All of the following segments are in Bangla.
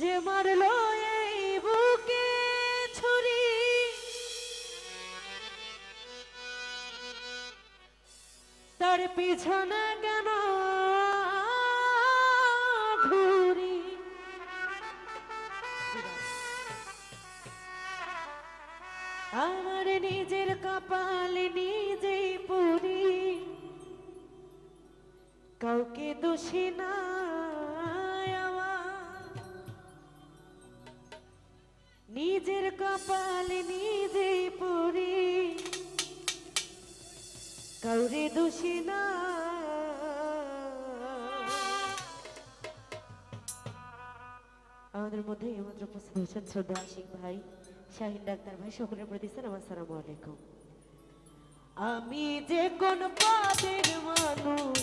যে মারলো এই বুকে ছুরি। তার পিছনে কেন ঘুরি? আমার নিজের কপাল নিজেই পুরি। কাউকে দোষী না নিজের কপাল নিজেই পুরি কাউরে দোষী না। আমাদের মধ্যে এইমাত্র উপস্থিত হয়েছেন শ্রদ্ধা আশিক ভাই, শাহিন ডাক্তার ভাই, সকলের প্রতি সালাম আসসালামু আলাইকুম। আমি যে কোন পদের মানুষ,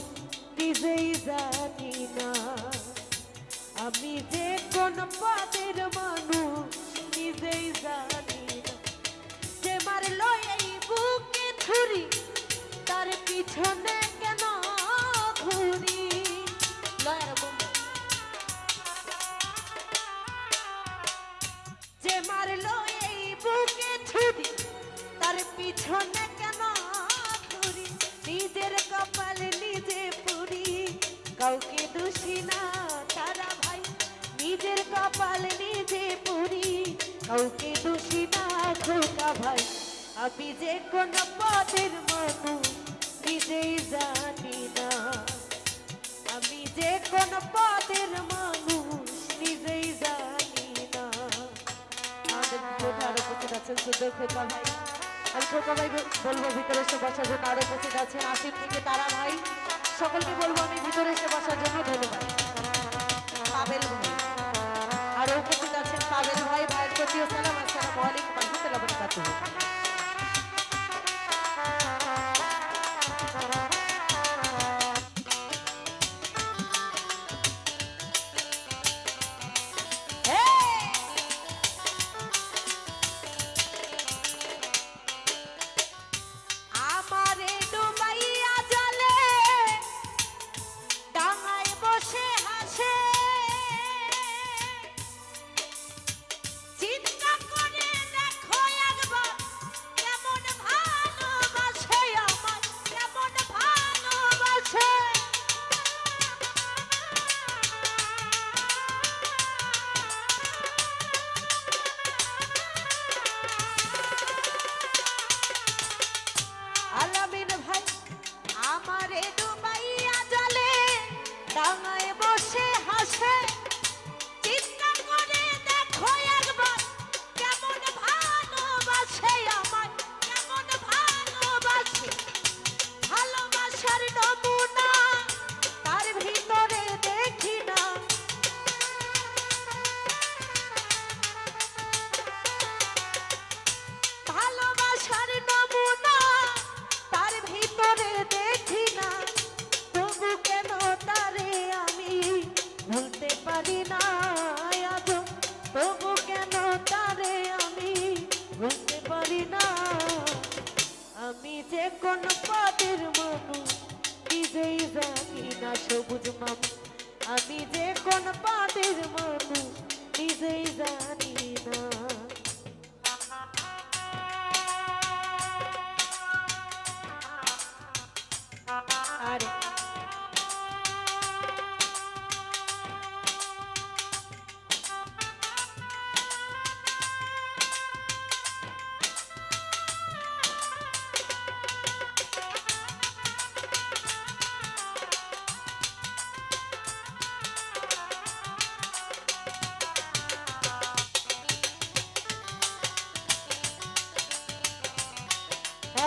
নিজেই জানি না। আমি যে কোন পদের মানুষ তার পিছনে কেন যে বুকে ছুরি তার পিছনে কেন ঘুরি নিজে কাউকে দোষী না তারা ভাই। নিজের কপাল কাউকে দোষী না খোকা ভাই। আমি যে কোন পদের মানুষ, নিজেই জানি না। আমি যে কোন পদের মানুষ, নিজেই জানি না। আরও উপস্থিত আছেন সুন্দর খোকা ভাই। আমি খোকা ভাই বলব, ভিতরে এসে বসার জন্য আরও উপস্থিত আছেন আসিফ থেকে তারা ভাই। সকলকে বলব, আমি ভিতরে এসে বসার জন্য ধন্যবাদ। পাবেল ভাই। আরও উপস্থিত আছেন পাবেল ভাই, ভাইয়ের প্রতিও ডাঙায় কোন পাপের মানুষ নিজেই জানি না সবুজ মামু। আমি যে কোন পাপের মানুষ, নিজেই জানি